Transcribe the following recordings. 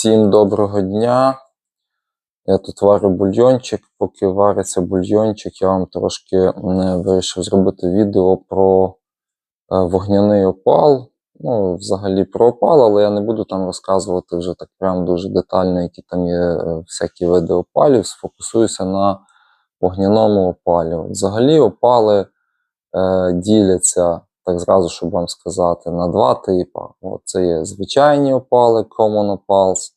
Всім доброго дня. Я тут варю бульйончик. Поки вариться бульйончик, я вам трошки вирішив зробити відео про е, вогняний опал. Ну, взагалі про опал, але я не буду там розказувати вже так прям дуже детально, які там є е, всякі види опалів. Сфокусуюся на вогняному опалі. Взагалі опали е, діляться, так зразу, щоб вам сказати, на два типи. Це є звичайні опали, common opals.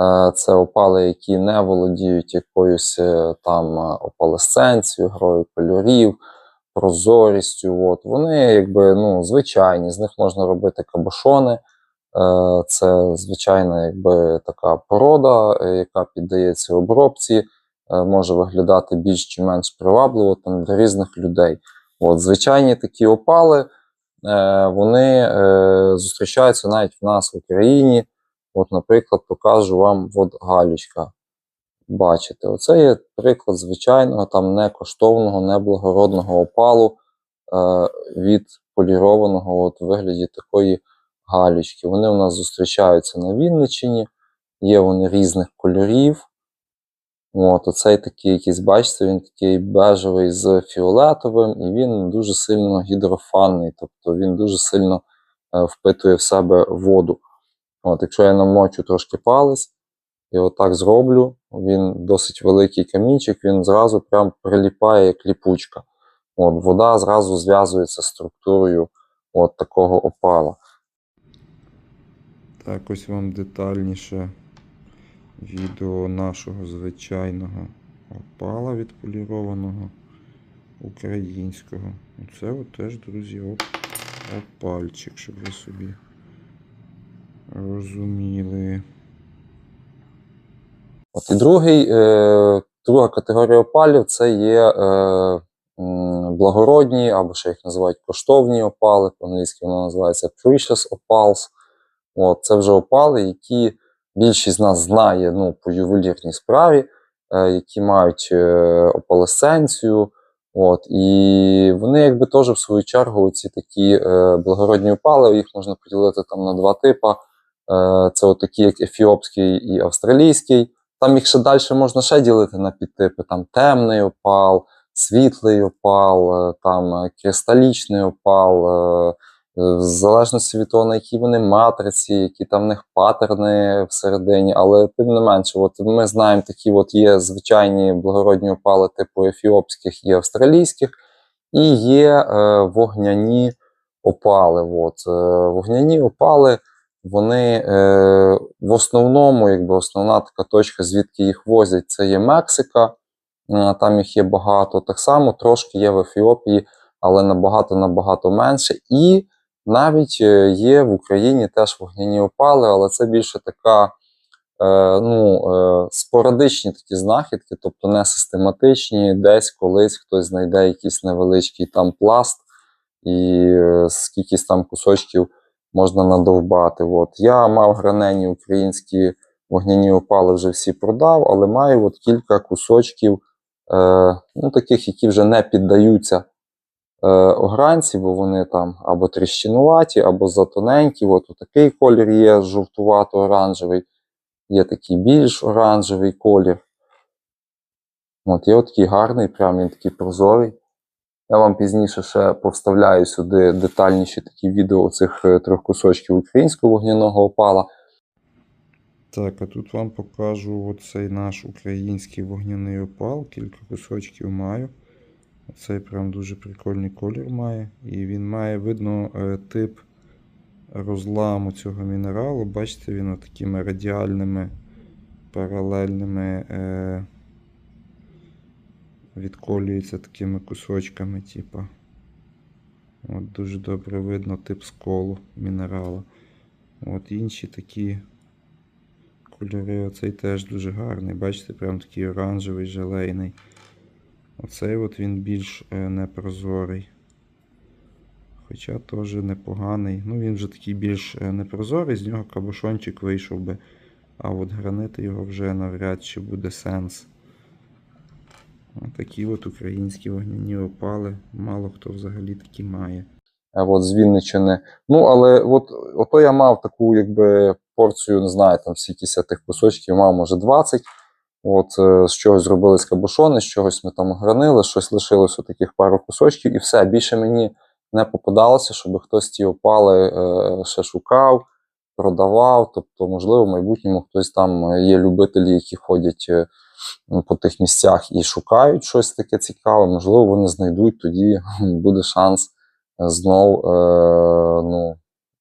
Е, Це опали, які не володіють якоюсь е, там е, опалесценцією, грою кольорів, прозорістю. От. Вони якби ну, звичайні, з них можна робити кабошони. Це звичайна якби, така порода, яка піддається обробці, може виглядати більш чи менш привабливо там, для різних людей. От, звичайні такі опали, вони е, зустрічаються навіть в нас в Україні. От, наприклад, покажу вам от галючка. Бачите, оце є приклад звичайного, там не коштовного, не благородного опалу е, від полірованого от, вигляді такої галючки. Вони у нас зустрічаються на Вінниччині, є вони різних кольорів. От, оцей такий якийсь, бачите, він такий бежевий з фіолетовим, і він дуже сильно гідрофанний, тобто він дуже сильно е, впитує в себе воду. От, якщо я намочу трошки палець і отак зроблю, він досить великий камінчик, він зразу прям приліпає як ліпучка. От, вода зразу зв'язується з структурою от такого опала. Так, ось вам детальніше відео нашого звичайного опала відполірованого українського. Оце теж, друзі, оп, опальчик, щоб ви собі розуміли. От і другий, е, друга категорія опалів це є е, благородні, або ще їх називають коштовні опали, по-англійськи воно називається precious opals. От, це вже опали, які більшість з нас знає ну, по ювелірній справі, е, які мають е, опалесценцію. От, і вони якби теж в свою чергу ці такі е, благородні опали, їх можна поділити там на два типи. Е, це такі, як ефіопський і австралійський. Там їх ще далі можна ще ділити на підтипи: там темний опал, світлий опал, е, там е, кристалічний опал, е, в залежності від того, на якій вони матриці, які там в них паттерни всередині. Але тим не менше, от ми знаємо, такі от є звичайні благородні опали типу ефіопських і австралійських, і є е, вогняні опали. От, е, вогняні опали вони е, в основному, якби основна така точка, звідки їх возять, це є Мексика. Е, там їх є багато. Так само трошки є в Ефіопії, але набагато-набагато менше. І навіть е, є в Україні теж вогняні опали, але це більше така е, ну, е, спорадичні такі знахідки, тобто не систематичні. Десь колись хтось знайде якийсь невеличкий там пласт і е, скільки там кусочків можна надовбати. От. Я мав гранені українські вогняні опали вже всі продав, але маю от кілька кусочків, ну, таких, які вже не піддаються огранці, бо вони там або тріщинуваті, або затоненькі. От такий колір є жовтувато-оранжевий, є такий більш оранжевий колір. От, є такий гарний, прям він такий прозорий. Я вам пізніше ще повставляю сюди детальніші такі відео цих е, трьох кусочків українського вогняного опала. Так, а тут вам покажу оцей наш український вогняний опал. Кілька кусочків маю. Оцей прям дуже прикольний колір має. І він має, видно, е, тип розламу цього мінералу. Бачите, він такими радіальними паралельними е, відколюється такими кусочками, типа. От дуже добре видно тип сколу мінералу. От інші такі кольори, оцей теж дуже гарний. Бачите, прям такий оранжевий, желейний. Оцей от він більш е, непрозорий. Хоча теж непоганий. Ну, він вже такий більш е, непрозорий, з нього кабошончик вийшов би. А от гранити його вже навряд чи буде сенс. Такі от українські вогняні опали. Мало хто взагалі такі має. е, От, з Вінниччини. Ну, але от, ото я мав таку якби порцію, не знаю, там я тих кусочків мав, може 20. От, е, з чогось зробили кабушони, з чогось ми там гранили, щось лишилося таких пару кусочків, і все. Більше мені не попадалося, щоб хтось ті опали е, ще шукав, продавав. Тобто, можливо, в майбутньому хтось там е, є любителі, які ходять е, по тих місцях і шукають щось таке цікаве. Можливо, вони знайдуть, тоді буде шанс знов ну,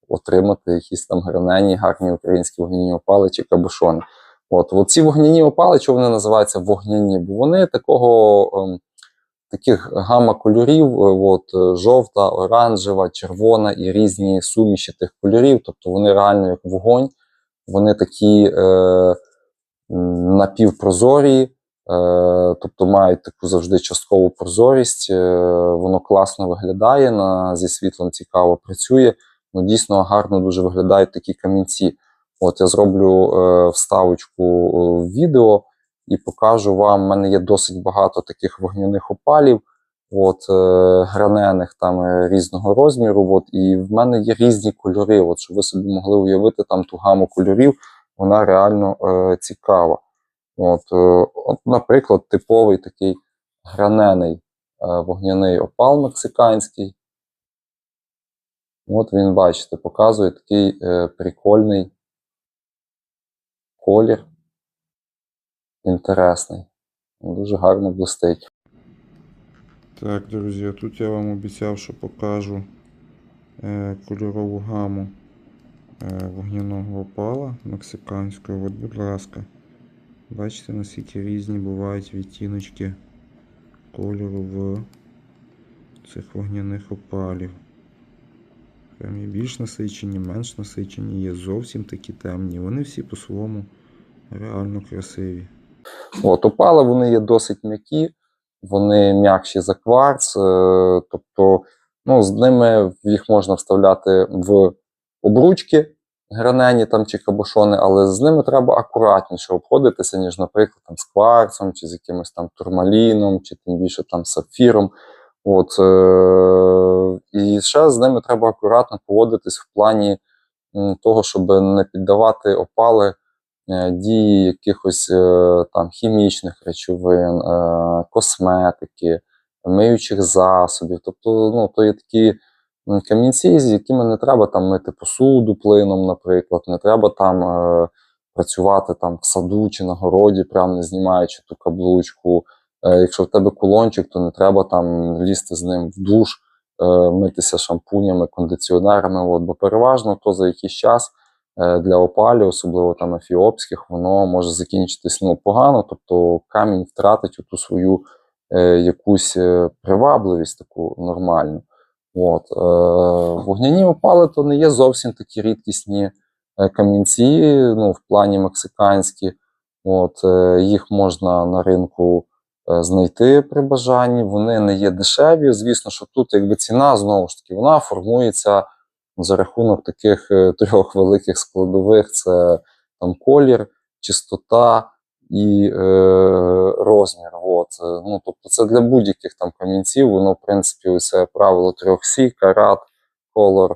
отримати якісь там гранені, гарні українські вогняні опали чи кабушони. От, от ці вогняні опали, чого вони називаються вогняні? Бо вони такого ем, таких гама кольорів: е, от, е, жовта, оранжева, червона і різні суміші тих кольорів. Тобто вони реально як вогонь, вони такі е, напівпрозорі, е, тобто мають таку завжди часткову прозорість. Е, воно класно виглядає, на, зі світлом цікаво працює. Ну, дійсно гарно дуже виглядають такі камінці. От я зроблю е, вставочку е, в відео і покажу вам. У мене є досить багато таких вогняних опалів, от, е, гранених там е, різного розміру. От, і в мене є різні кольори. От, щоб ви собі могли уявити там ту гаму кольорів, вона реально е, цікава. От, е, от, наприклад, типовий такий гранений е, вогняний опал мексиканський. От він, бачите, показує такий е, прикольний колір. Інтересний. Дуже гарно блистить. Так, друзі, а тут я вам обіцяв, що покажу е, кольорову гаму е, вогняного опала мексиканського. От, будь ласка, бачите, наскільки різні бувають відтіночки кольору в цих вогняних опалів. Прям більш насичені, менш насичені, є зовсім такі темні. Вони всі по-своєму реально красиві. От, опали вони є досить м'які, вони м'якші за кварц, е, тобто ну, з ними їх можна вставляти в обручки гранені там, чи кабушони, але з ними треба акуратніше обходитися, ніж, наприклад, там, з кварцем, чи з якимось там турмаліном, чи тим більше там сапфіром. От, е- і ще з ними треба акуратно поводитись в плані того, щоб не піддавати опали е, дії якихось е, там хімічних речовин, косметики, миючих засобів. Тобто, ну, то є такі камінці, з якими не треба там мити посуду плином, наприклад, не треба там працювати там в саду чи на городі, прямо не знімаючи ту каблучку. Е, якщо в тебе кулончик, то не треба там лізти з ним в душ, е, митися шампунями, кондиціонерами. От, бо переважно то за якийсь час е, для опалів, особливо там ефіопських, воно може закінчитись ну, погано, тобто камінь втратить ту свою якусь привабливість таку нормальну. От, вогняні опали то не є зовсім такі рідкісні камінці, ну, в плані мексиканські. От, їх можна на ринку знайти при бажанні. Вони не є дешеві. Звісно, що тут якби ціна знову ж таки вона формується за рахунок таких е, трьох великих складових: це там колір, чистота і е, розмір. От. Е, Ну, тобто це для будь-яких там камінців, воно, в принципі, це правило трьох сі, карат, колор е,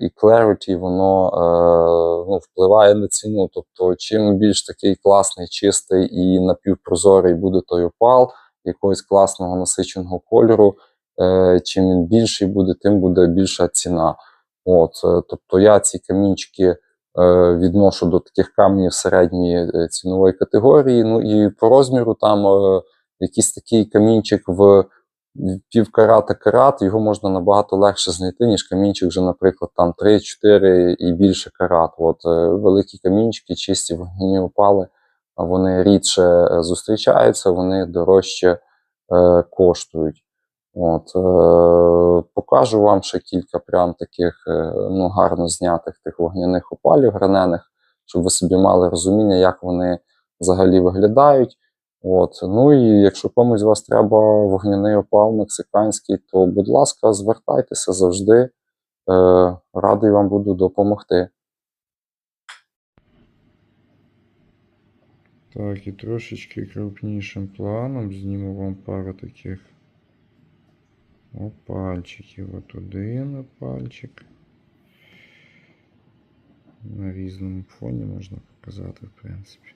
і clarity, воно е, ну, впливає на ціну. Тобто, чим більш такий класний, чистий і напівпрозорий буде той опал, якогось класного насиченого кольору, е, чим він більший буде, тим буде більша ціна. От, е, тобто я ці камінчики е, відношу до таких каменів середньої е, цінової категорії. Ну і по розміру там е, якийсь такий камінчик в півкарата карат, його можна набагато легше знайти, ніж камінчик вже, наприклад, там 3-4 і більше карат. От е, великі камінчики, чисті вогняні опали, вони рідше е, зустрічаються, вони дорожче е, коштують. От, е, покажу вам ще кілька прям таких е, ну, гарно знятих тих вогняних опалів гранених, щоб ви собі мали розуміння, як вони взагалі виглядають. От. Ну і якщо комусь з вас треба вогняний опал мексиканський, то, будь ласка, звертайтеся завжди. Е, радий вам буду допомогти. Так, і трошечки крупнішим планом зніму вам пару таких опальчиків. От один опальчик. на різному фоні можна показати, в принципі.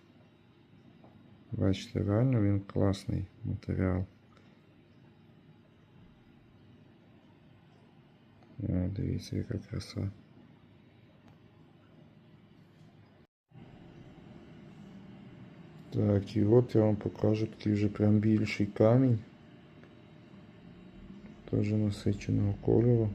Бачите, реально він класний матеріал. О, дивіться, яка краса. Так, і от я вам покажу такий вже прям більший камінь. Теж насиченого кольору.